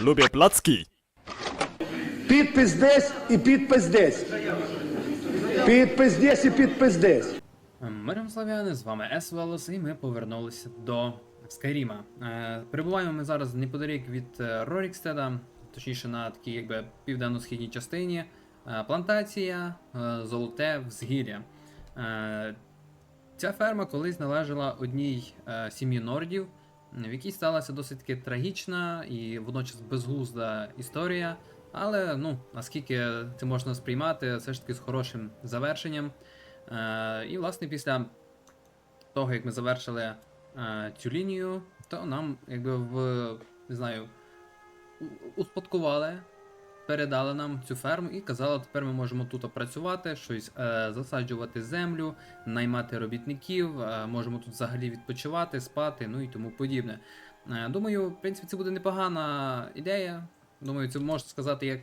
Lubię placki. Підпис десь і підпис десь. Підпис десь і підпис десь. Миром славяни, з вами Есвелос, і ми повернулися до Скайріма. Е, перебуваємо ми зараз неподалік від е, Рорікстеда, точніше на такій якби південно-східній частині. Е, плантація Золоте Взгір'я. Ця ферма колись належала одній сім'ї нордів, в якій сталася досить таки трагічна і водночас безглузда історія. Але ну, наскільки це можна сприймати, все ж таки з хорошим завершенням. Е, і, власне, після того, як ми завершили е, цю лінію, то нам, якби в не знаю, успадкували, передали нам цю ферму і казали, тепер ми можемо тут працювати, щось е, засаджувати землю, наймати робітників, е, можемо тут взагалі відпочивати, спати, ну і тому подібне. Е, думаю, в принципі, це буде непогана ідея. Думаю, це можна сказати, як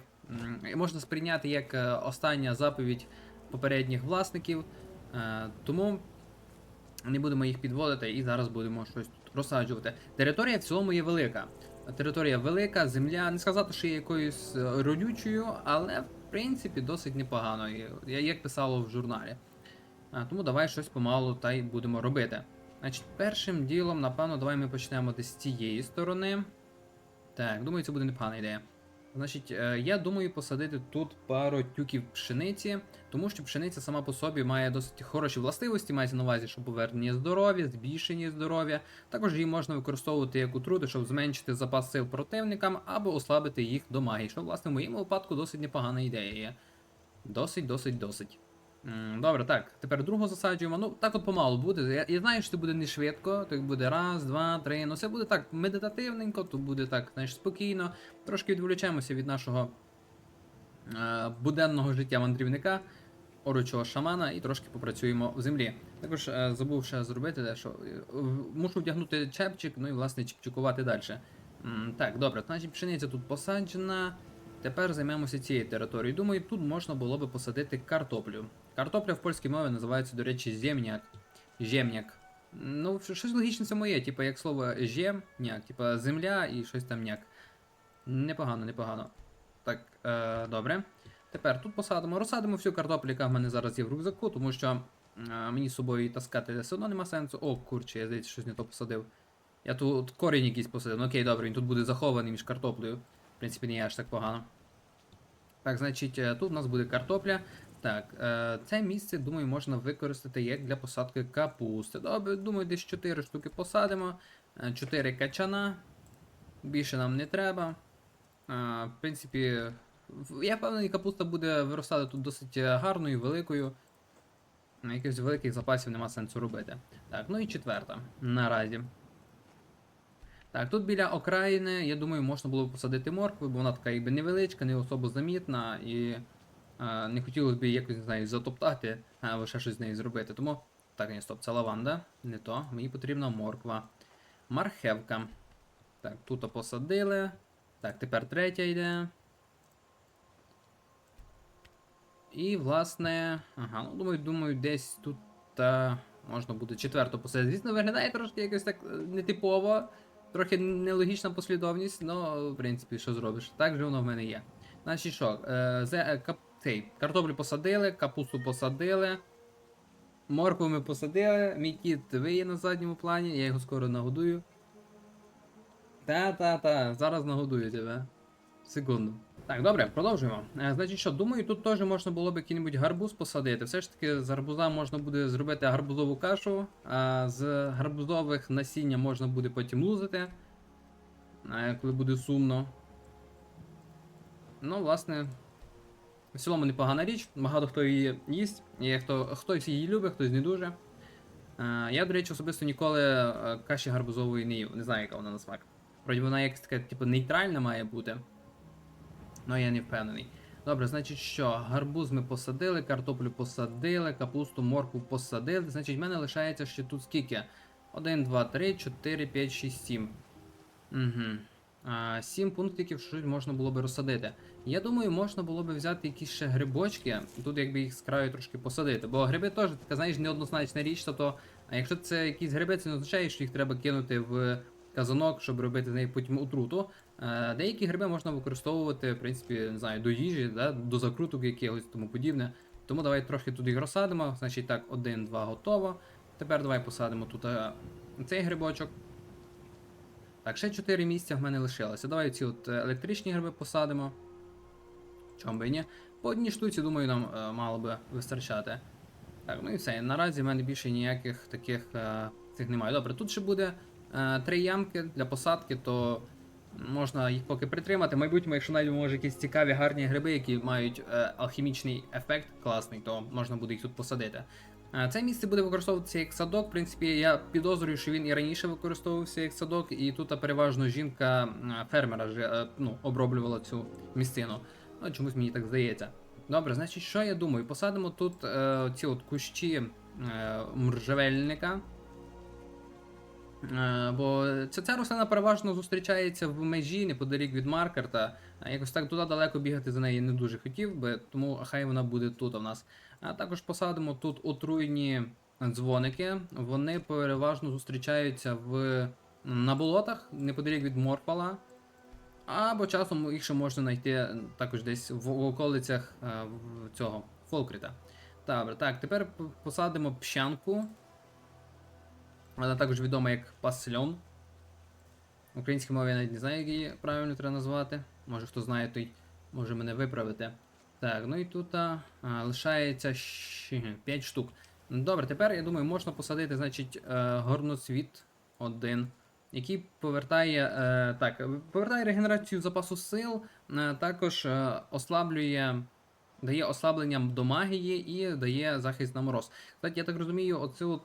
можна сприйняти як е, остання заповідь попередніх власників. Е, тому не будемо їх підводити і зараз будемо щось тут розсаджувати. Територія в цілому є велика. Територія велика, земля, не сказати, що є якоюсь е, родючою, але в принципі досить непогано, як писало в журналі. Тому давай щось помалу та й будемо робити. Значить, першим ділом, напевно, давай ми почнемо десь з цієї сторони. Так, думаю, це буде непогана ідея. Значить, е, я думаю посадити тут пару тюків пшениці, тому що пшениця сама по собі має досить хороші властивості, мається на увазі, що повернення здоров'я, збільшення здоров'я. Також її можна використовувати як отрути, щоб зменшити запас сил противникам або ослабити їх до магії, що, власне, в моєму випадку досить непогана ідея є. Досить, досить, досить. Добре, так, тепер другу засаджуємо. Ну, так от помалу буде. Я, я знаю, що це буде не швидко, так буде раз, два, три. Ну це буде так медитативненько, то буде так, знаєш, спокійно. Трошки відволічемося від нашого е, буденного життя мандрівника, оручого шамана, і трошки попрацюємо в землі. Також е, забув ще зробити дещо. Е, Мушу вдягнути чепчик, ну і власне чепчикувати далі. М, Так, добре, значить пшениця тут посаджена. Тепер займемося цією територією. Думаю, тут можна було би посадити картоплю. Картопля в польській мові називається, до речі, земняк. Жемняк. Ну, щось логічне це моє, типу, як слово жемняк, типу земля і щось там няк. Непогано, непогано. Так, е, добре. Тепер тут посадимо. Розсадимо всю картоплю, яка в мене зараз є в рюкзаку, тому що е, мені з собою її таскати все одно нема сенсу. О, курче, я здається, щось не то посадив. Я тут корінь якийсь посадив. Ну окей, добре, він тут буде захований між картоплею. В принципі, не є аж так погано. Так, значить, е, тут у нас буде картопля. Так, е, це місце, думаю, можна використати як для посадки капусти. Добре, думаю, десь 4 штуки посадимо. 4 качана. Більше нам не треба. Е, в принципі, я впевнений, капуста буде виростати тут досить е, гарною, великою. На Якихось великих запасів нема сенсу робити. Так, ну і четверта. Наразі. Так, тут біля окраїни, я думаю, можна було б посадити моркву, бо вона така якби невеличка, не особо замітна, і е, не хотілося б якось, не знаю, затоптати, або ще щось з нею зробити. Тому. Так, ні, стоп, це лаванда, не то. Мені потрібна морква. Мархевка. Так, тут посадили. Так, тепер третя йде. І, власне. Ага, ну думаю, думаю, десь тут та можна буде четверту посадити. Звісно, виглядає трошки якось так е, нетипово, трохи нелогічна послідовність, але, в принципі, що зробиш? Так же воно в мене є. Значить що, е, е, цей, картоплю посадили, капусту посадили. Моркву ми посадили, мій кіт виє на задньому плані, я його скоро нагодую. Та-та-та, зараз нагодую тебе. Секунду. Так, добре, продовжуємо. Е, значить що, думаю, тут теж можна було б який-небудь гарбуз посадити. Все ж таки, з гарбуза можна буде зробити гарбузову кашу, а з гарбузових насіння можна буде потім лузити, е, коли буде сумно. Ну, власне, в цілому непогана річ, багато хто її їсть, і хто, хтось її любить, хтось не дуже. Е, Я, до речі, особисто ніколи е, каші гарбузової не їв, не знаю, яка вона на смак. Вроді вона якась така, типу, нейтральна має бути. Ну, я не впевнений. Добре, значить що, гарбуз ми посадили, картоплю посадили, капусту, моркву посадили. Значить, в мене лишається ще тут скільки? 1, 2, 3, 4, 5, 6, 7. Угу. 7 пунктиків щось можна було би розсадити. Я думаю, можна було би взяти якісь ще грибочки, тут якби їх з краю трошки посадити. Бо гриби теж така, знаєш, неоднозначна річ, тобто, а якщо це якісь гриби, це не означає, що їх треба кинути в казанок, щоб робити з неї потім отруту. Е, Деякі гриби можна використовувати, в принципі, не знаю, до їжі, да, до закруток якихось тому подібне. Тому давай трохи тут їх розсадимо. Значить так, один, два готово. Тепер давай посадимо тут е, цей грибочок. Так, ще 4 місця в мене лишилося. Давай ці от е, електричні гриби посадимо. Чому би і ні? По одній штуці, думаю, нам е, мало би вистачати. Так, ну і все. Наразі в мене більше ніяких таких е, цих немає. Добре, тут ще буде е, три ямки для посадки, то можна їх поки притримати. В майбутньому, якщо знайдемо може якісь цікаві гарні гриби, які мають е, алхімічний ефект класний, то можна буде їх тут посадити. Е, Це місце буде використовуватися як садок. В принципі, я підозрюю, що він і раніше використовувався як садок, і тут переважно жінка е, фермера е, ну, оброблювала цю місцину. Ну, чомусь мені так здається. Добре, значить, що я думаю? Посадимо тут е, ці от кущі е, мржавельника. Е, бо ця, ця рослина переважно зустрічається в межі неподалік від Маркерта. Якось так туди далеко бігати за неї не дуже хотів би, тому хай вона буде тут у нас. А також посадимо тут отруйні дзвоники. Вони переважно зустрічаються в, на болотах неподалік від Морпала. Або часом їх ще можна знайти також десь в, в околицях е, цього Фолкріта. Добре, так, тепер посадимо пщанку. Вона також відома як пасльон. В українській мові я навіть не знаю, як її правильно треба назвати. Може хто знає, той може мене виправити. Так, ну і тут а, лишається 5 штук. Добре, тепер я думаю, можна посадити, значить, е, горноцвіт один, який повертає, е, так, повертає регенерацію запасу сил, е, також ослаблює. Дає ослаблення до магії і дає захист на мороз. Кстати, я так розумію, оцю от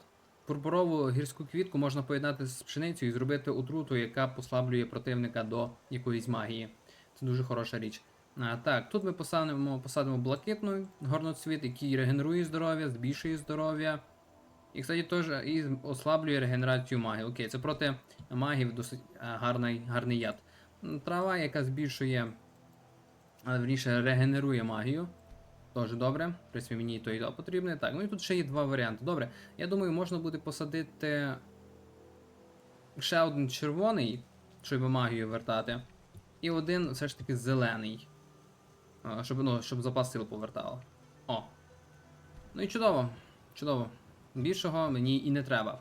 пурпурову гірську квітку можна поєднати з пшеницею і зробити отруту, яка послаблює противника до якоїсь магії. Це дуже хороша річ. А, так, тут ми посадимо, посадимо блакитну горноцвіт, який регенерує здоров'я, збільшує здоров'я. І, кстати, теж і ослаблює регенерацію магії. Окей, це проти магів досить гарний, гарний яд. Трава, яка збільшує, верніше, регенерує магію. Теж добре. В принципі, мені то і то потрібне. Так, ну і тут ще є два варіанти. Добре. Я думаю, можна буде посадити ще один червоний, щоб магію вертати. І один все ж таки зелений. Щоб, ну, щоб запас сил повертало. О. Ну і чудово. Чудово. Більшого мені і не треба.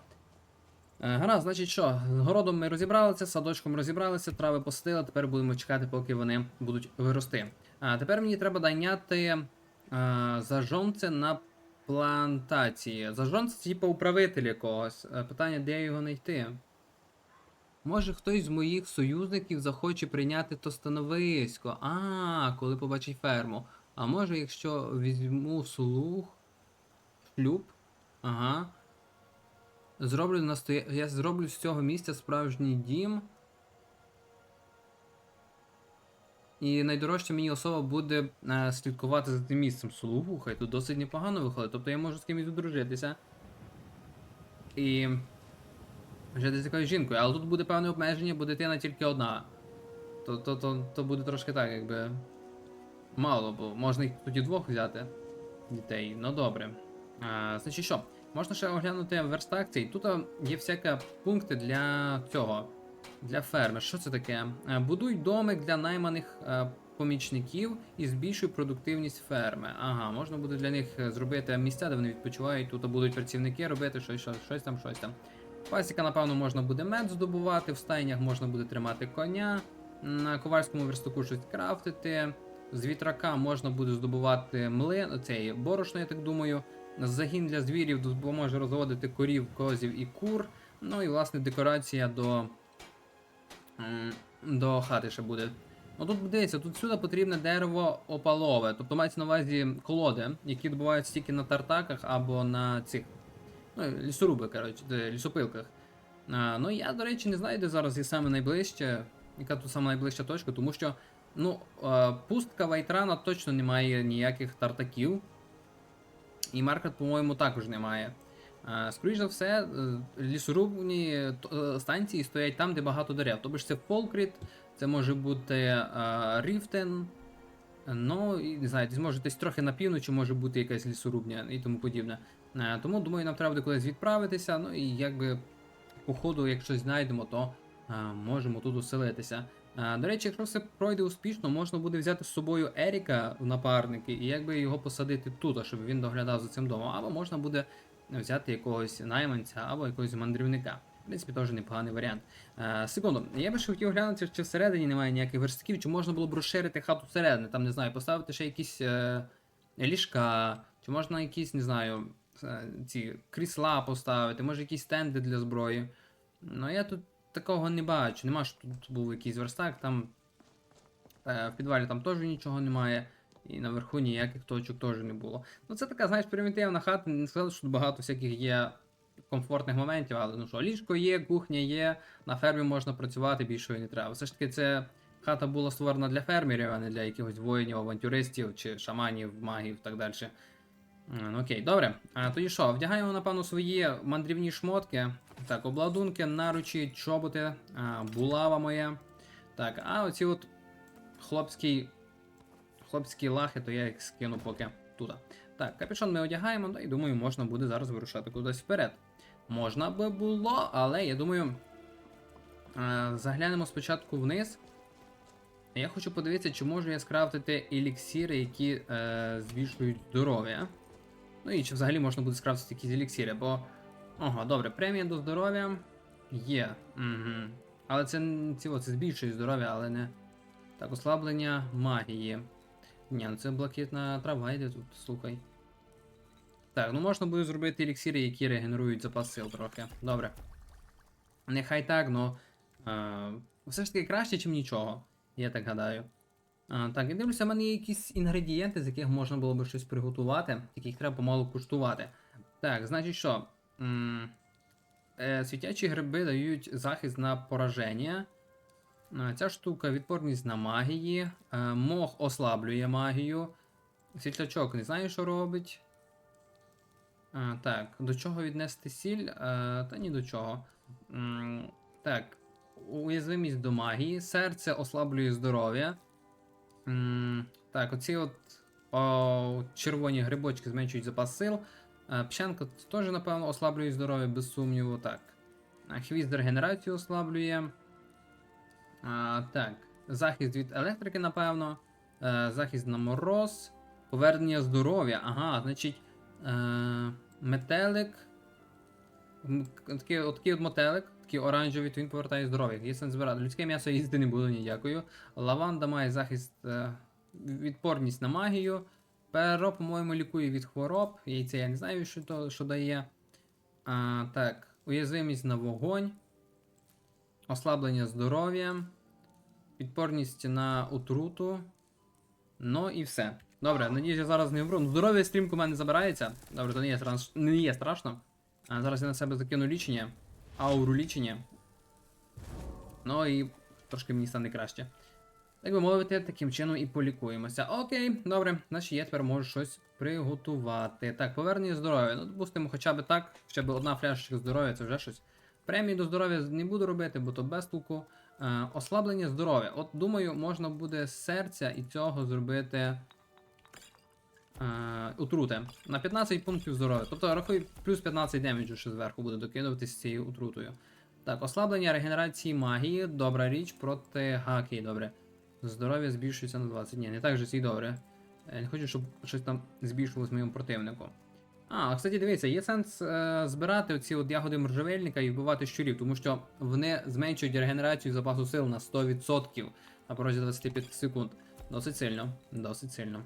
Е, Гаразд, значить що, з городом ми розібралися, з садочком розібралися, трави посадили, тепер будемо чекати, поки вони будуть вирости. А тепер мені треба найняти е, зажонце на плантації. Зажонце, типу управитель якогось. Е, Питання, де його знайти? Може хтось з моїх союзників захоче прийняти то становисько. А, коли побачить ферму. А може, якщо візьму слух, шлюб, ага. Зроблю настоя... Я зроблю з цього місця справжній дім. І найдорожча мені особа буде е, слідкувати за тим місцем. Слухай, тут досить непогано виходить. Тобто я можу з кимось одружитися. І. Жити з якоюсь жінкою, але тут буде певне обмеження, бо дитина тільки одна. То, то, то, то буде трошки так, якби. Мало, бо можна їх тоді двох взяти дітей. Ну добре. А, значить що? Можна ще оглянути верстак цей. Тут є всяка пункти для цього. Для ферми. Що це таке? Е, Будуй домик для найманих е, помічників і збільшуй продуктивність ферми. Ага, можна буде для них е, зробити місця, де вони відпочивають. Тут будуть працівники робити щось, щось, щось там, щось там. Пасіка, напевно, можна буде мед здобувати, в стайнях можна буде тримати коня, на ковальському верстаку щось крафтити. З вітрака можна буде здобувати млин, цей борошно, я так думаю. Загін для звірів допоможе розводити корів, козів і кур. Ну і власне декорація до, до хати ще буде. Ну тут дивіться, тут сюди потрібне дерево опалове, тобто мається на увазі колоди, які добуваються тільки на тартаках або на цих ну, лісоруби, коротше, лісопилках. А, ну я, до речі, не знаю, де зараз є саме найближче, яка тут саме найближча точка, тому що ну, пустка Вайтрана точно не має ніяких тартаків. І Маркет, по-моєму, також немає. А, Скоріше за все, е, лісорубні е, е, станції стоять там, де багато дерев. Тобто це Фолкріт, це може бути е, Ріфтен. Ну, і не знаю, може десь трохи на півночі може бути якась лісорубня і тому подібне. Е, Тому думаю, нам треба кудись відправитися. Ну і якби по ходу, якщо знайдемо, то е, можемо тут оселитися. Е, До речі, якщо все пройде успішно, можна буде взяти з собою Еріка в напарники і якби його посадити тут, щоб він доглядав за цим домом. Або можна буде взяти якогось найманця або якогось мандрівника. В принципі, теж непоганий варіант. Е, секунду, я би ще хотів глянути, чи всередині немає ніяких верстаків, чи можна було б розширити хату всередини, там не знаю, поставити ще якісь е, ліжка, чи можна якісь, не знаю, е, ці крісла поставити, може якісь стенди для зброї. Ну я тут такого не бачу. Нема що тут був якийсь верстак, там е, в підвалі там теж нічого немає. І наверху ніяких точок теж не було. Ну це така, знаєш, примітивна хата, не сказати, що тут багато всяких є комфортних моментів, але ну що, ліжко є, кухня є, на фермі можна працювати, більшої не треба. Все ж таки, це хата була створена для фермерів, а не для якихось воїнів, авантюристів чи шаманів, магів і так далі. Ну, окей, добре. А тоді що, вдягаємо, напевно, свої мандрівні шмотки. Так, обладунки, наручі, чоботи, а, булава моя. Так, а оці от хлопські, хлопські лахи, то я їх скину поки туди. Так, капюшон ми одягаємо, ну, і думаю, можна буде зараз вирушати кудись вперед. Можна би було, але я думаю. е, Заглянемо спочатку вниз. Я хочу подивитися, чи можу я скрафтити еліксіри, які е, збільшують здоров'я. Ну і чи взагалі можна буде скрафтити якісь еліксіри, бо. Ага, добре, премія до здоров'я є. Угу. Але це, н- це збільшує здоров'я, але не. Так, ослаблення магії. Ні, ну це блакитна трава йде тут, слухай. Так, ну можна буде зробити еліксири, які регенерують запас сил трохи. Добре. Нехай так, но. Е, все ж таки краще, ніж нічого. Я так гадаю. А, так, я дивлюся, в мене є якісь інгредієнти, з яких можна було би щось приготувати, яких треба помалу куштувати. Так, значить що? М, е, світячі гриби дають захист на пораження. А, Ця штука відпорність на магії. Е, мох ослаблює магію. Світлячок не знаю, що робить. А, так, до чого віднести сіль? Е, та ні до чого. Так, уязвимість до магії, серце ослаблює здоров'я. Так, оці от о, червоні грибочки зменшують запас сил. Е, Пщенка теж, напевно, ослаблює здоров'я, без сумніву. Так. А, Хвіст регенерацію ослаблює. А, так. Захист від електрики, напевно. Е, захист на мороз. Повернення здоров'я. Ага, значить. Е, метелик. Такий, такий от мотелик, такий оранжевий, то він повертає здоров'я. Є сенс збирати. Людське м'ясо їсти не буду, ні, дякую. Лаванда має захист, е, відпорність на магію. Перо, по-моєму, лікує від хвороб. Яйце я не знаю, що, то, що дає. А, так, уязвимість на вогонь. Ослаблення здоров'я. Відпорність на отруту. Ну і все. Добре, надіюсь, я зараз не вмру. Ну, здоров'я стрімко в мене забирається. Добре, то не є, страш- не є страшно. А зараз я на себе закину лічення. Ауру лічення. Ну і трошки мені стане краще. Так би мовити, таким чином і полікуємося. Окей, добре, значить я тепер можу щось приготувати. Так, повернення здоров'я. Ну, допустимо, хоча б так, хоча б одна фляжечка здоров'я, це вже щось. Премії до здоров'я не буду робити, бо то без толку. Е, ослаблення здоров'я. От думаю, можна буде з серця і цього зробити. Е, отрути. На 15 пунктів здоров'я. Тобто рахуй плюс 15 демеджу ще зверху буде докидуватись з цією отрутою. Так, ослаблення регенерації магії. Добра річ проти гаки. Добре. Здоров'я збільшується на 20. Ні, не так же й добре. Я не хочу, щоб щось там збільшилось моєму противнику. А, кстати, дивіться, є сенс е, збирати оці от ягоди можжевельника і вбивати щурів, тому що вони зменшують регенерацію запасу сил на 100% на порозі 25 секунд. Досить сильно. Досить сильно.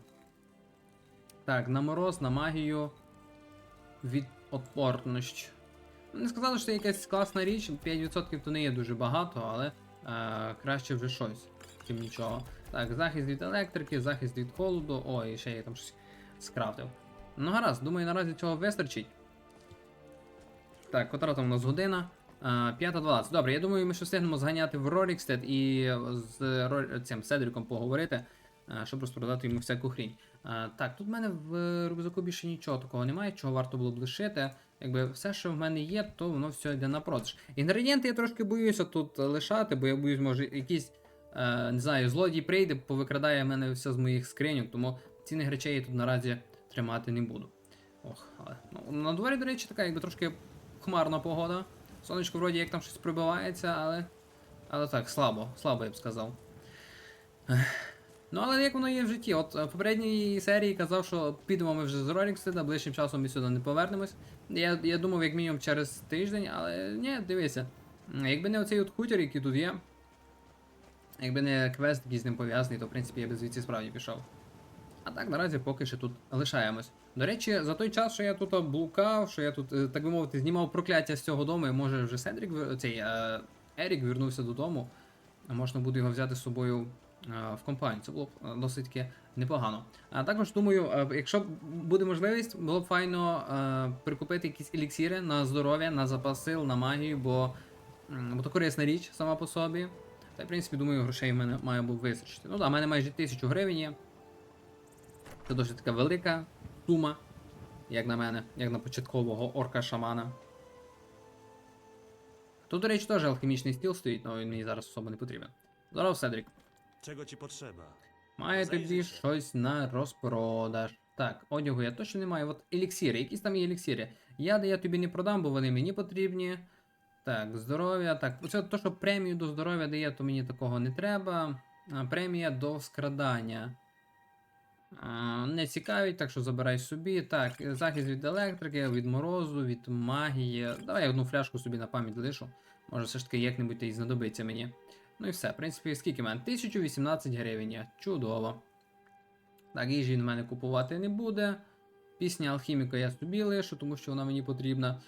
Так, на мороз, на магію. Від отпорність. Не сказали, що це якась класна річ, 5% то не є дуже багато, але е, краще вже щось, чим нічого. Так, захист від електрики, захист від холоду. Ой, ще я там щось скрафтив. Ну гаразд, думаю, наразі цього вистачить. Так, котра там у нас година? Е, 5.20. Добре, я думаю, ми ще встигнемо зганяти в Рорікстед і з цим Седріком поговорити, щоб розпродати йому всяку хрінь. Так, тут в мене в рюкзаку більше нічого такого немає, чого варто було б лишити. Якби все, що в мене є, то воно все йде на продаж. Інгредієнти я трошки боюся тут лишати, бо я боюсь, може, якийсь, не знаю, злодій прийде, повикрадає в мене все з моїх скриньок, тому цінних речей я тут наразі тримати не буду. Ох, але. Ну, на дворі, до речі, така якби трошки хмарна погода. Сонечко вроді як там щось прибивається, але Але так, слабо, слабо я б сказав. Ну, але як воно є в житті? От е, в попередній серії казав, що підемо ми вже з Рорікстеда, ближчим часом ми сюди не повернемось. Я, я думав, як мінімум через тиждень, але ні, дивися. Якби не оцей от хутір, який тут є, якби не квест, який з ним пов'язаний, то в принципі я би звідси справді пішов. А так наразі поки що тут лишаємось. До речі, за той час, що я тут блукав, що я тут, е, так би мовити, знімав прокляття з цього дому, і може вже Седрік цей е, Ерік вернувся додому. Можна буде його взяти з собою е, в компанію. Це було б досить непогано. А також думаю, якщо буде можливість, було б файно прикупити якісь еліксіри на здоров'я, на запас сил, на магію, бо, бо то корисна річ сама по собі. Та в принципі, думаю, грошей в мене має бути вистачити. Ну так, в мене майже тисячу гривень є. Це досить така велика сума, як на мене, як на початкового орка-шамана. Тут, до речі, теж алхімічний стіл стоїть, але він мені зараз особо не потрібен. Здоров, Седрік. Czego ci potrzeba? Має тоді щось на розпродаж. Так, одягу я точно не маю. От еліксири, якісь там є еліксири. Яди я тобі не продам, бо вони мені потрібні. Так, здоров'я. Так, це то, що премію до здоров'я дає, то мені такого не треба. А, премія до скрадання. Не цікавить, так що забирай собі. Так, захист від електрики, від морозу, від магії. Давай я одну фляжку собі на пам'ять лишу. Може, все ж таки як-небудь і знадобиться мені. Ну і все, в принципі, скільки в мене? 1018 гривень. Чудово. Так, їжі в мене купувати не буде. Пісня алхіміка я собі лишу, тому що вона мені потрібна.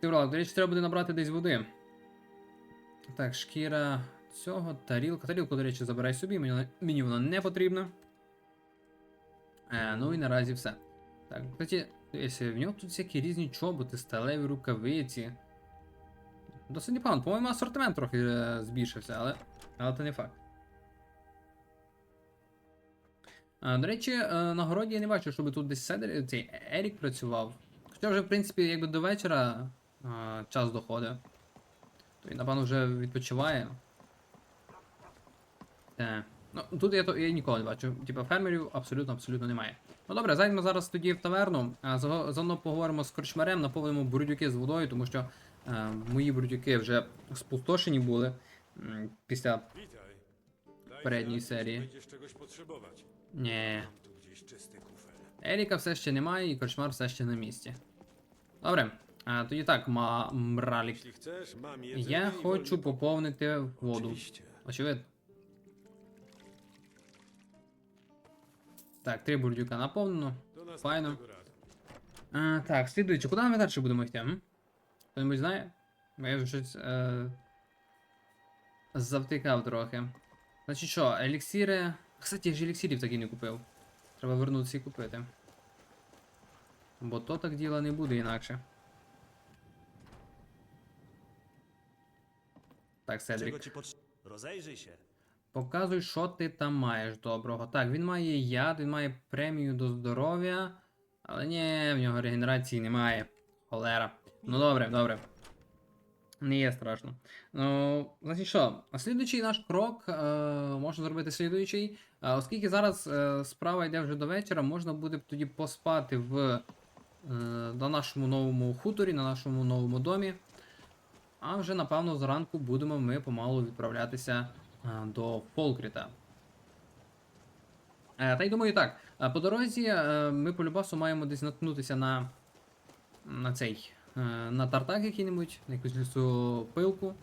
Тивралок, до речі, треба буде набрати десь води. Так, шкіра цього, тарілка. Тарілку, до речі, забирай собі, мені, мені вона не потрібна. Е, ну і наразі все. Так, кстати, в нього тут всякі різні чоботи, сталеві рукавиці. Досить непогано. По-моєму, асортимент трохи е, збільшився, але, але це не факт. А, до речі, е, на городі я не бачу, щоб тут десь Седер, цей Ерік працював. Хоча вже, в принципі, якби до вечора е, час доходить. То він, напевно, вже відпочиває. Так. Ну, тут я, то, я ніколи не бачу. Типа фермерів абсолютно абсолютно немає. Ну добре, зайдемо зараз тоді в таверну, а заодно поговоримо з корчмарем, наповнимо бурдюки з водою, тому що е, мої бурдюки вже спустошені були м, після. Znać, серії. Ні. Еріка все ще немає, і корчмар все ще на місці. Добре, а, тоді так, ма мралік. Я хочу поповнити воду. Очевидно. Так, три бурдюка наповнено. Файно. А, так, слідуючи, куди ми далі будемо йти? М? Хто-небудь знає? Бо я вже щось е... завтикав трохи. Значить що, еліксіри. Кстати, я ж еліксірів так і не купив. Треба вернутися і купити. Бо то так діла не буде інакше. Так, Седрік. Rozejrzyj się. Показуй, що ти там маєш доброго. Так, він має яд, він має премію до здоров'я. Але ні, в нього регенерації немає. Холера. Ну добре, добре. Не є страшно. Ну, значить що, слідуючий наш крок е, можна зробити слідуючий. Е, оскільки зараз е, справа йде вже до вечора, можна буде тоді поспати в, е, на нашому новому хуторі, на нашому новому домі. А вже напевно зранку будемо ми помалу відправлятися до Фолкріта. Е, Та й думаю так. е, По дорозі е, ми по любасу маємо десь наткнутися на, на цей. е, На тартак який-небудь, на якусь лісопилку.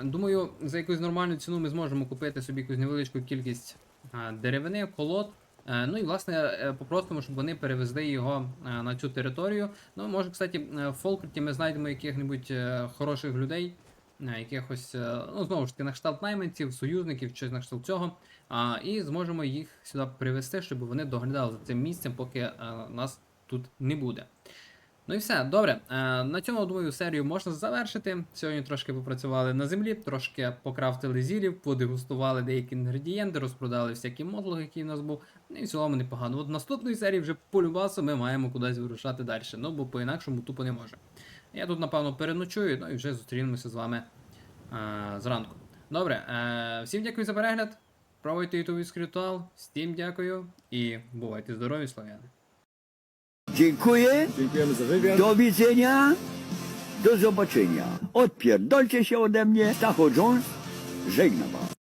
Думаю, за якусь нормальну ціну ми зможемо купити собі якусь невеличку кількість е, деревини, колод. Е, Ну і власне е, попросимо, щоб вони перевезли його е, на цю територію. Ну, може, кстати, е, в Фолкруті ми знайдемо яких-небудь е, хороших людей, е, якихось, е, ну, знову ж таки, на кшталт найманців, союзників, чи на кшталт цього. А, і зможемо їх сюди привезти, щоб вони доглядали за цим місцем, поки е, нас тут не буде. Ну і все, добре. Е, на цьому, думаю, серію можна завершити. Сьогодні трошки попрацювали на землі, трошки покрафтили зілів, подегустували деякі інгредієнти, розпродали всякі модлог, який в нас був. Ну і в цілому непогано. От наступної серії вже по любасу ми маємо кудись вирушати далі. Ну бо по-інакшому тупо не може. Я тут, напевно, переночую, ну і вже зустрінемося з вами е, зранку. Добре, е, всім дякую за перегляд. Пробуйте ютубівський ритуал. Всім dякую і бувайте здорові, славяни. Dziękuję. Dziękujemy za wywiad. Do widzenia. Do zobaczenia. Odpierdolcie się ode mnie. Tacho Jones żegna was.